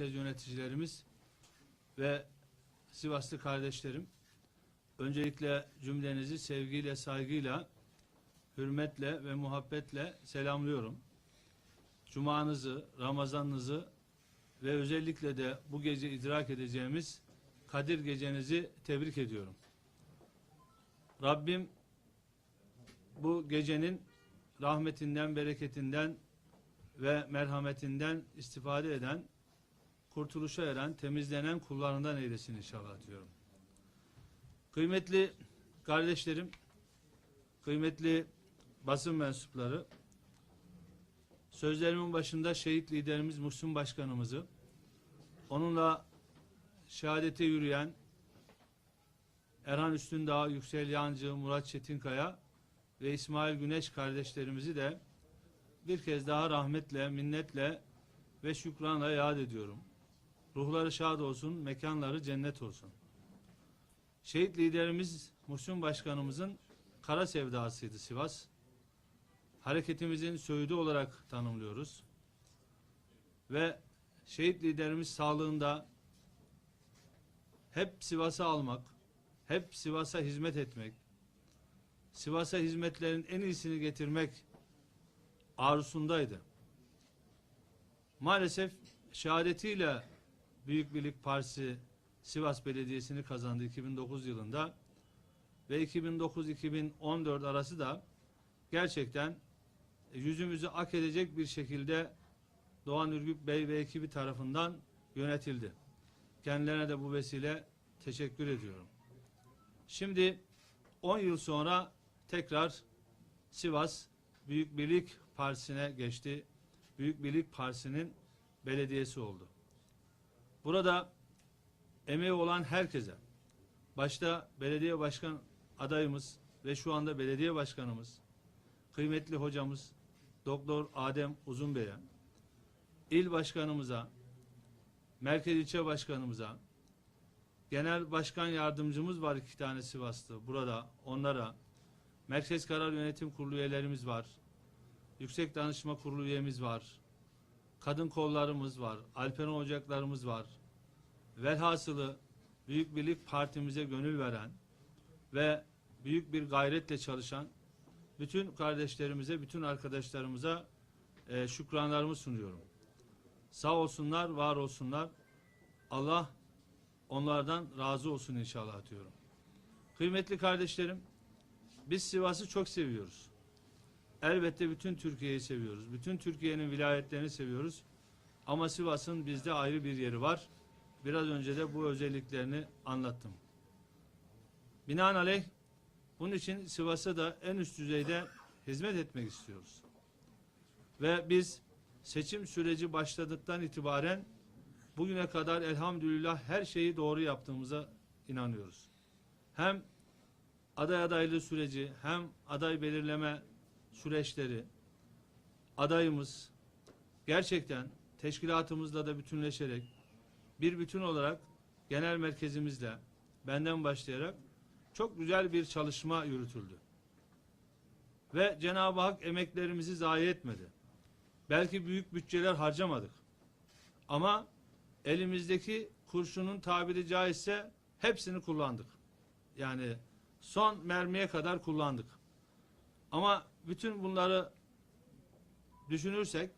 merkez yöneticilerimiz ve Sivaslı kardeşlerim, öncelikle cümlenizi sevgiyle, saygıyla, hürmetle ve muhabbetle selamlıyorum. Cumanızı, Ramazanınızı ve özellikle de bu gece idrak edeceğimiz Kadir gecenizi tebrik ediyorum. Rabbim bu gecenin rahmetinden, bereketinden ve merhametinden istifade eden, kurtuluşa eren, temizlenen kullarından eylesin inşallah diyorum. Kıymetli kardeşlerim, kıymetli basın mensupları, sözlerimin başında şehit liderimiz Muhsin Başkanımızı, onunla şehadete yürüyen Erhan Üstündağ, Yüksel Yancı, Murat Çetinkaya ve İsmail Güneş kardeşlerimizi de bir kez daha rahmetle, minnetle ve şükranla yad ediyorum. Ruhları şad olsun, mekanları cennet olsun. Şehit liderimiz Muhsin Başkanımızın kara sevdasıydı Sivas. Hareketimizin söğüdü olarak tanımlıyoruz. Ve şehit liderimiz sağlığında hep Sivas'a almak, hep Sivas'a hizmet etmek, Sivas'a hizmetlerin en iyisini getirmek arzusundaydı. Maalesef şehadetiyle Büyük Birlik Partisi Sivas Belediyesi'ni kazandı 2009 yılında ve 2009-2014 arası da gerçekten yüzümüzü ak edecek bir şekilde Doğan Ürgüp Bey ve ekibi tarafından yönetildi. Kendilerine de bu vesile teşekkür ediyorum. Şimdi 10 yıl sonra tekrar Sivas Büyük Birlik Partisi'ne geçti. Büyük Birlik Partisi'nin belediyesi oldu. Burada emeği olan herkese, başta belediye başkan adayımız ve şu anda belediye başkanımız, kıymetli hocamız Doktor Adem Uzun Bey'e, il başkanımıza, merkez ilçe başkanımıza, genel başkan yardımcımız var iki tane Sivaslı. Burada onlara, merkez karar yönetim kurulu üyelerimiz var, yüksek danışma kurulu üyemiz var, kadın kollarımız var, Alperen ocaklarımız var. Velhasılı Büyük Birlik Partimize gönül veren ve büyük bir gayretle çalışan bütün kardeşlerimize, bütün arkadaşlarımıza e, şükranlarımı sunuyorum. Sağ olsunlar, var olsunlar. Allah onlardan razı olsun inşallah diyorum. Kıymetli kardeşlerim, biz Sivas'ı çok seviyoruz. Elbette bütün Türkiye'yi seviyoruz. Bütün Türkiye'nin vilayetlerini seviyoruz. Ama Sivas'ın bizde ayrı bir yeri var. Biraz önce de bu özelliklerini anlattım. Binaenaleyh bunun için Sivas'a da en üst düzeyde hizmet etmek istiyoruz. Ve biz seçim süreci başladıktan itibaren bugüne kadar elhamdülillah her şeyi doğru yaptığımıza inanıyoruz. Hem aday adaylığı süreci hem aday belirleme süreçleri adayımız gerçekten teşkilatımızla da bütünleşerek bir bütün olarak genel merkezimizle benden başlayarak çok güzel bir çalışma yürütüldü. Ve Cenab-ı Hak emeklerimizi zayi etmedi. Belki büyük bütçeler harcamadık. Ama elimizdeki kurşunun tabiri caizse hepsini kullandık. Yani son mermiye kadar kullandık. Ama bütün bunları düşünürsek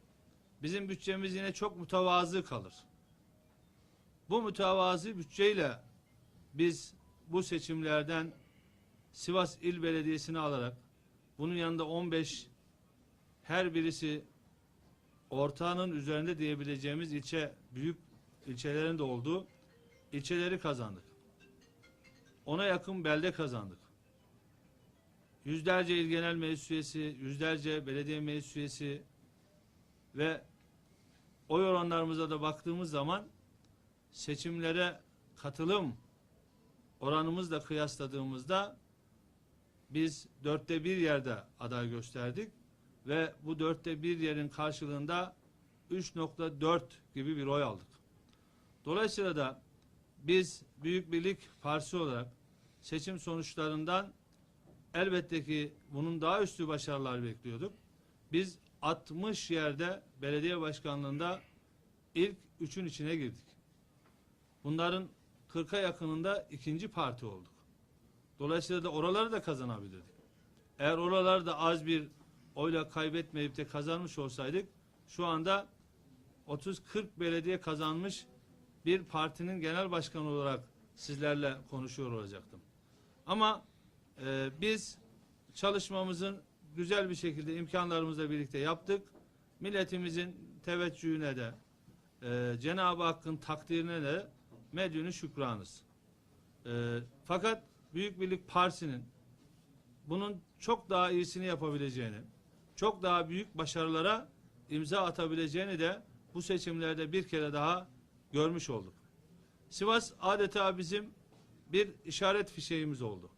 bizim bütçemiz yine çok mütevazı kalır. Bu mütevazı bütçeyle biz bu seçimlerden Sivas İl Belediyesi'ni alarak bunun yanında 15 her birisi ortağının üzerinde diyebileceğimiz ilçe büyük ilçelerin de olduğu ilçeleri kazandık. Ona yakın belde kazandık. Yüzlerce il genel meclis üyesi, yüzlerce belediye meclis üyesi ve oy oranlarımıza da baktığımız zaman seçimlere katılım oranımızla kıyasladığımızda biz dörtte bir yerde aday gösterdik ve bu dörtte bir yerin karşılığında 3.4 gibi bir oy aldık. Dolayısıyla da biz Büyük Birlik Partisi olarak seçim sonuçlarından elbette ki bunun daha üstü başarılar bekliyorduk. Biz 60 yerde belediye başkanlığında ilk üçün içine girdik. Bunların 40'a yakınında ikinci parti olduk. Dolayısıyla da oraları da kazanabilirdik. Eğer oralarda az bir oyla kaybetmeyip de kazanmış olsaydık şu anda 30-40 belediye kazanmış bir partinin genel başkanı olarak sizlerle konuşuyor olacaktım. Ama e, biz çalışmamızın güzel bir şekilde imkanlarımızla birlikte yaptık. Milletimizin teveccühüne de e, Cenab-ı Hakk'ın takdirine de medyunun şükranız. E, fakat Büyük Birlik Partisi'nin bunun çok daha iyisini yapabileceğini, çok daha büyük başarılara imza atabileceğini de bu seçimlerde bir kere daha görmüş olduk. Sivas adeta bizim bir işaret fişeğimiz oldu.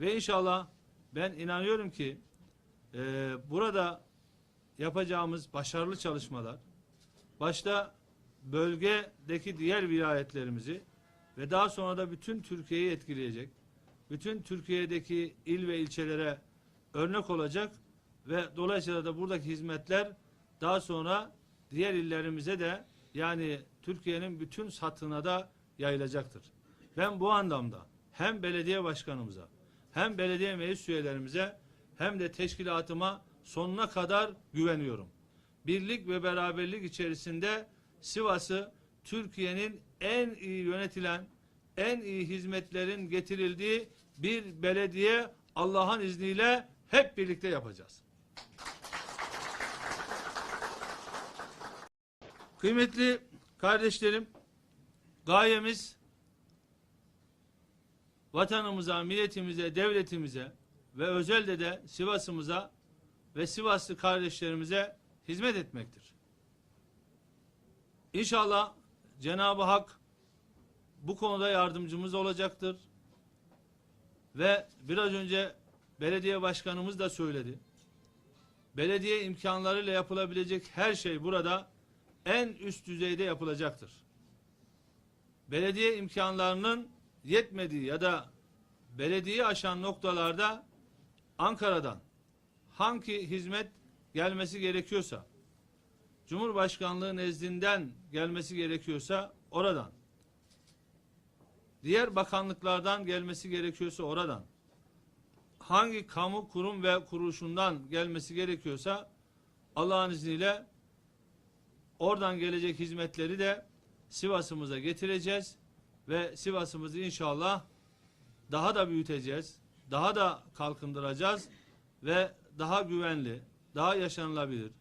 Ve inşallah ben inanıyorum ki e, burada yapacağımız başarılı çalışmalar başta bölgedeki diğer vilayetlerimizi ve daha sonra da bütün Türkiye'yi etkileyecek, bütün Türkiye'deki il ve ilçelere örnek olacak ve dolayısıyla da buradaki hizmetler daha sonra diğer illerimize de yani Türkiye'nin bütün satına da yayılacaktır. Ben bu anlamda hem belediye başkanımıza hem belediye meclis üyelerimize hem de teşkilatıma sonuna kadar güveniyorum. Birlik ve beraberlik içerisinde Sivas'ı Türkiye'nin en iyi yönetilen, en iyi hizmetlerin getirildiği bir belediye Allah'ın izniyle hep birlikte yapacağız. Kıymetli kardeşlerim, gayemiz vatanımıza, milletimize, devletimize ve özellikle de Sivas'ımıza ve Sivaslı kardeşlerimize hizmet etmektir. İnşallah Cenab-ı Hak bu konuda yardımcımız olacaktır. Ve biraz önce belediye başkanımız da söyledi. Belediye imkanlarıyla yapılabilecek her şey burada en üst düzeyde yapılacaktır. Belediye imkanlarının yetmediği ya da belediye aşan noktalarda Ankara'dan hangi hizmet gelmesi gerekiyorsa Cumhurbaşkanlığı nezdinden gelmesi gerekiyorsa oradan. Diğer bakanlıklardan gelmesi gerekiyorsa oradan. Hangi kamu kurum ve kuruluşundan gelmesi gerekiyorsa Allah'ın izniyle oradan gelecek hizmetleri de Sivas'ımıza getireceğiz ve Sivas'ımızı inşallah daha da büyüteceğiz, daha da kalkındıracağız ve daha güvenli, daha yaşanılabilir,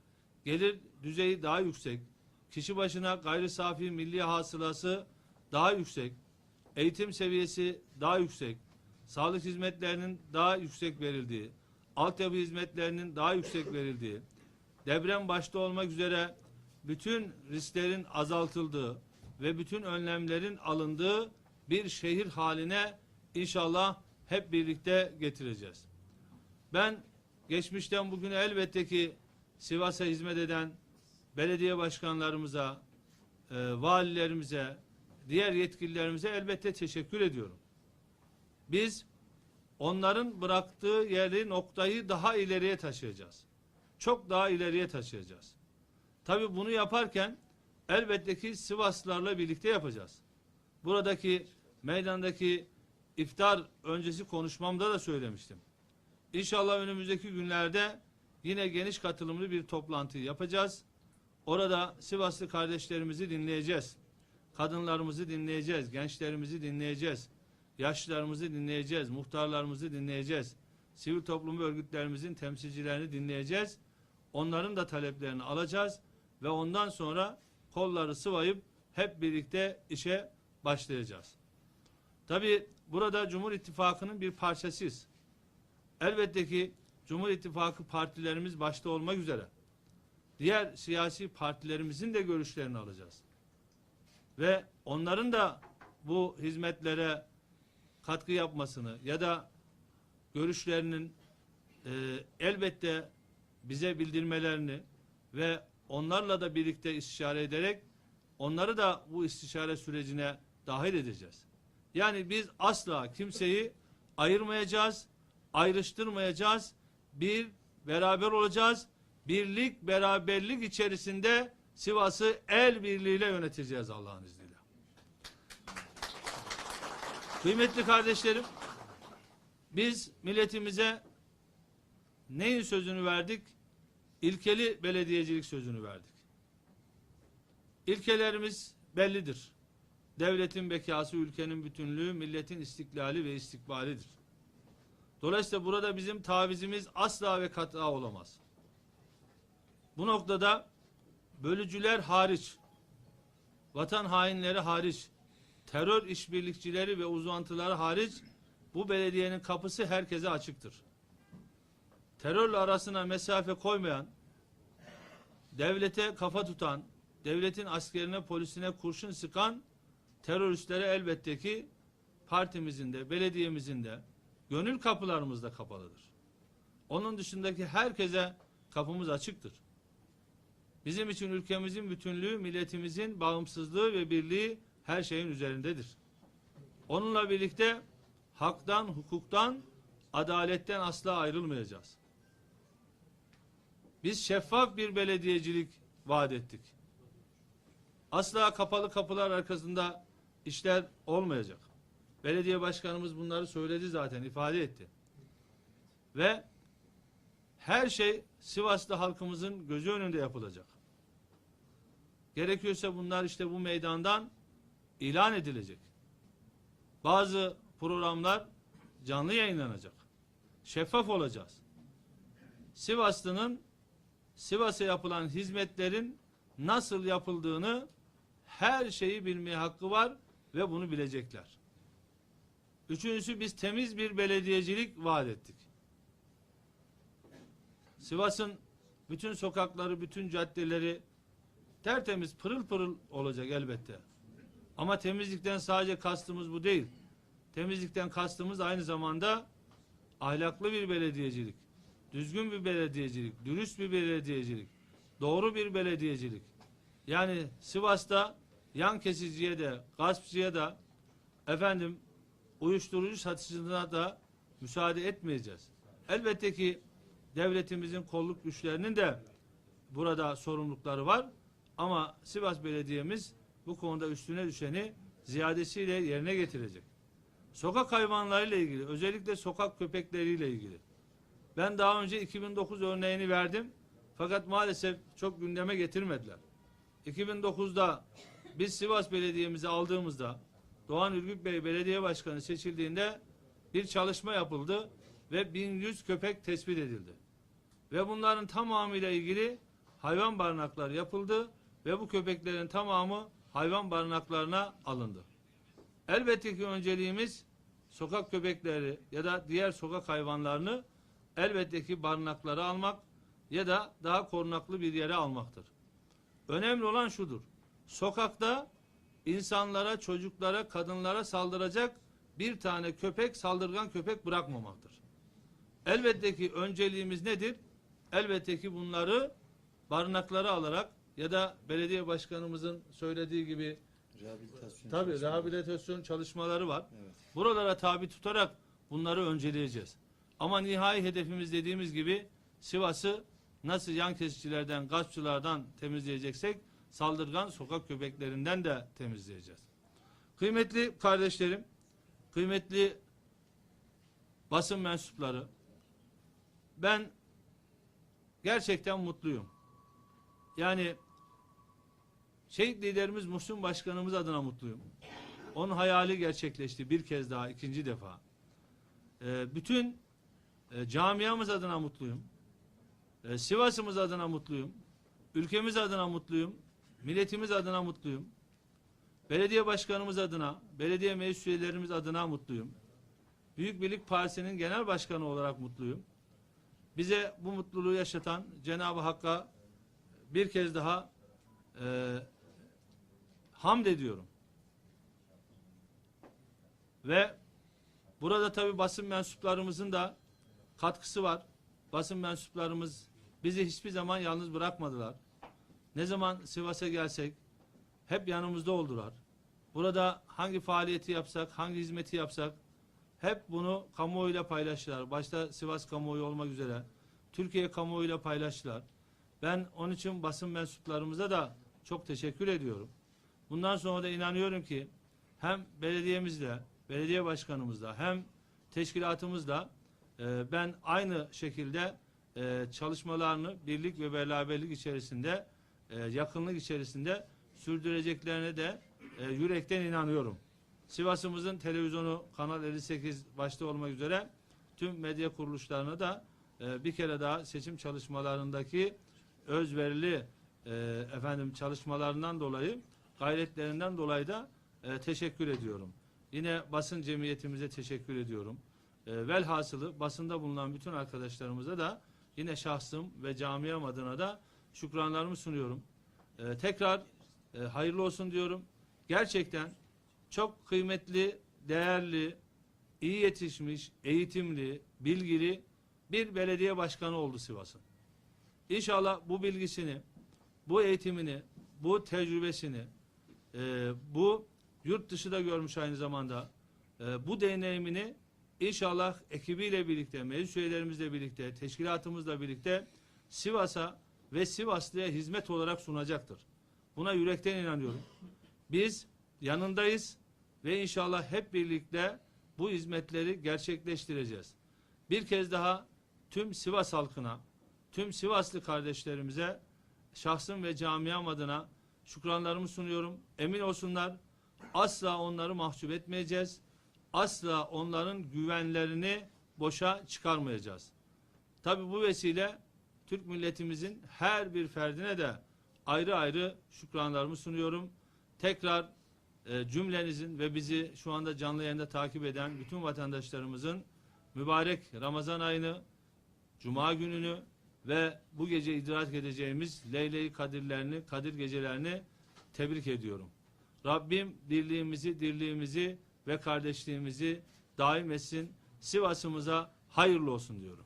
gelir düzeyi daha yüksek, kişi başına gayri safi milli hasılası daha yüksek, eğitim seviyesi daha yüksek, sağlık hizmetlerinin daha yüksek verildiği, altyapı hizmetlerinin daha yüksek verildiği, deprem başta olmak üzere bütün risklerin azaltıldığı ve bütün önlemlerin alındığı bir şehir haline inşallah hep birlikte getireceğiz. Ben geçmişten bugüne elbette ki Sivas'a hizmet eden belediye başkanlarımıza, e, valilerimize, diğer yetkililerimize elbette teşekkür ediyorum. Biz onların bıraktığı yeri noktayı daha ileriye taşıyacağız. Çok daha ileriye taşıyacağız. Tabii bunu yaparken elbette ki Sivaslılarla birlikte yapacağız. Buradaki meydandaki iftar öncesi konuşmamda da söylemiştim. İnşallah önümüzdeki günlerde yine geniş katılımlı bir toplantı yapacağız. Orada Sivaslı kardeşlerimizi dinleyeceğiz. Kadınlarımızı dinleyeceğiz, gençlerimizi dinleyeceğiz. Yaşlılarımızı dinleyeceğiz, muhtarlarımızı dinleyeceğiz. Sivil toplum örgütlerimizin temsilcilerini dinleyeceğiz. Onların da taleplerini alacağız ve ondan sonra kolları sıvayıp hep birlikte işe başlayacağız. Tabi burada Cumhur İttifakı'nın bir parçasıyız. Elbette ki Cumhur İttifakı partilerimiz başta olmak üzere diğer siyasi partilerimizin de görüşlerini alacağız. Ve onların da bu hizmetlere katkı yapmasını ya da görüşlerinin e, elbette bize bildirmelerini ve onlarla da birlikte istişare ederek onları da bu istişare sürecine dahil edeceğiz. Yani biz asla kimseyi ayırmayacağız, ayrıştırmayacağız. Bir, beraber olacağız. Birlik, beraberlik içerisinde Sivas'ı el birliğiyle yöneteceğiz Allah'ın izniyle. Kıymetli kardeşlerim, biz milletimize neyin sözünü verdik? İlkeli belediyecilik sözünü verdik. İlkelerimiz bellidir. Devletin bekası, ülkenin bütünlüğü, milletin istiklali ve istikbalidir. Dolayısıyla burada bizim tavizimiz asla ve kat'a olamaz. Bu noktada bölücüler hariç, vatan hainleri hariç, terör işbirlikçileri ve uzantıları hariç bu belediyenin kapısı herkese açıktır. Terörle arasına mesafe koymayan, devlete kafa tutan, devletin askerine, polisine kurşun sıkan teröristlere elbette ki partimizin de, belediyemizin de gönül kapılarımız da kapalıdır. Onun dışındaki herkese kapımız açıktır. Bizim için ülkemizin bütünlüğü, milletimizin bağımsızlığı ve birliği her şeyin üzerindedir. Onunla birlikte haktan, hukuktan, adaletten asla ayrılmayacağız. Biz şeffaf bir belediyecilik vaat ettik. Asla kapalı kapılar arkasında işler olmayacak. Belediye başkanımız bunları söyledi zaten, ifade etti. Ve her şey Sivaslı halkımızın gözü önünde yapılacak. Gerekiyorsa bunlar işte bu meydandan ilan edilecek. Bazı programlar canlı yayınlanacak. Şeffaf olacağız. Sivaslı'nın Sivas'a yapılan hizmetlerin nasıl yapıldığını her şeyi bilmeye hakkı var ve bunu bilecekler. Üçüncüsü biz temiz bir belediyecilik vaat ettik. Sivas'ın bütün sokakları, bütün caddeleri tertemiz, pırıl pırıl olacak elbette. Ama temizlikten sadece kastımız bu değil. Temizlikten kastımız aynı zamanda ahlaklı bir belediyecilik, düzgün bir belediyecilik, dürüst bir belediyecilik, doğru bir belediyecilik. Yani Sivas'ta yan kesiciye de, gaspçıya da, efendim uyuşturucu satıcılığına da müsaade etmeyeceğiz. Elbette ki devletimizin kolluk güçlerinin de burada sorumlulukları var. Ama Sivas Belediye'miz bu konuda üstüne düşeni ziyadesiyle yerine getirecek. Sokak hayvanlarıyla ilgili, özellikle sokak köpekleriyle ilgili. Ben daha önce 2009 örneğini verdim. Fakat maalesef çok gündeme getirmediler. 2009'da biz Sivas Belediye'mizi aldığımızda Doğan Ürgüp Bey Belediye Başkanı seçildiğinde bir çalışma yapıldı ve 1100 köpek tespit edildi. Ve bunların tamamıyla ilgili hayvan barınakları yapıldı ve bu köpeklerin tamamı hayvan barınaklarına alındı. Elbette ki önceliğimiz sokak köpekleri ya da diğer sokak hayvanlarını elbette ki barınaklara almak ya da daha korunaklı bir yere almaktır. Önemli olan şudur. Sokakta insanlara, çocuklara, kadınlara saldıracak bir tane köpek, saldırgan köpek bırakmamaktır. Elbette ki önceliğimiz nedir? Elbette ki bunları barınaklara alarak ya da belediye başkanımızın söylediği gibi Rehabilitasyon tabii çalışmaları. rehabilitasyon çalışmaları var. Evet. Buralara tabi tutarak bunları önceleyeceğiz. Ama nihai hedefimiz dediğimiz gibi Sivas'ı nasıl yan kesicilerden, gaspçılardan temizleyeceksek saldırgan sokak köpeklerinden de temizleyeceğiz. Kıymetli kardeşlerim, kıymetli basın mensupları, ben gerçekten mutluyum. Yani şehit liderimiz Muhsin Başkanımız adına mutluyum. Onun hayali gerçekleşti bir kez daha, ikinci defa. Ee, bütün e, camiamız adına mutluyum. Ee, Sivas'ımız adına mutluyum. Ülkemiz adına mutluyum. Milletimiz adına mutluyum. Belediye başkanımız adına, belediye meclis üyelerimiz adına mutluyum. Büyük Birlik Partisi'nin genel başkanı olarak mutluyum. Bize bu mutluluğu yaşatan Cenab-ı Hakk'a bir kez daha e, hamd ediyorum. Ve burada tabi basın mensuplarımızın da katkısı var. Basın mensuplarımız bizi hiçbir zaman yalnız bırakmadılar. Ne zaman Sivas'a gelsek hep yanımızda oldular. Burada hangi faaliyeti yapsak, hangi hizmeti yapsak hep bunu kamuoyuyla paylaştılar. Başta Sivas kamuoyu olmak üzere Türkiye kamuoyuyla paylaştılar. Ben onun için basın mensuplarımıza da çok teşekkür ediyorum. Bundan sonra da inanıyorum ki hem belediyemizle, belediye başkanımızla hem teşkilatımızla e, ben aynı şekilde e, çalışmalarını birlik ve beraberlik içerisinde e, yakınlık içerisinde sürdüreceklerine de e, yürekten inanıyorum. Sivas'ımızın televizyonu Kanal 58 başta olmak üzere tüm medya kuruluşlarına da e, bir kere daha seçim çalışmalarındaki özverili e, efendim çalışmalarından dolayı gayretlerinden dolayı da e, teşekkür ediyorum. Yine basın cemiyetimize teşekkür ediyorum. E, velhasılı basında bulunan bütün arkadaşlarımıza da yine şahsım ve camiam adına da şükranlarımı sunuyorum. E, tekrar e, hayırlı olsun diyorum. Gerçekten çok kıymetli, değerli, iyi yetişmiş, eğitimli, bilgili bir belediye başkanı oldu Sivas'ın. İnşallah bu bilgisini, bu eğitimini, bu tecrübesini, e, bu yurt dışı da görmüş aynı zamanda, e, bu deneyimini inşallah ekibiyle birlikte, meclis üyelerimizle birlikte, teşkilatımızla birlikte Sivas'a ve Sivaslı'ya hizmet olarak sunacaktır. Buna yürekten inanıyorum. Biz yanındayız ve inşallah hep birlikte bu hizmetleri gerçekleştireceğiz. Bir kez daha tüm Sivas halkına, tüm Sivaslı kardeşlerimize şahsım ve camiam adına şükranlarımı sunuyorum. Emin olsunlar asla onları mahcup etmeyeceğiz. Asla onların güvenlerini boşa çıkarmayacağız. Tabi bu vesile Türk milletimizin her bir ferdine de ayrı ayrı şükranlarımı sunuyorum. Tekrar e, cümlenizin ve bizi şu anda canlı yayında takip eden bütün vatandaşlarımızın mübarek Ramazan ayını, Cuma gününü ve bu gece idrak edeceğimiz Leyle-i Kadirlerini, Kadir gecelerini tebrik ediyorum. Rabbim birliğimizi, dirliğimizi ve kardeşliğimizi daim etsin. Sivas'ımıza hayırlı olsun diyorum.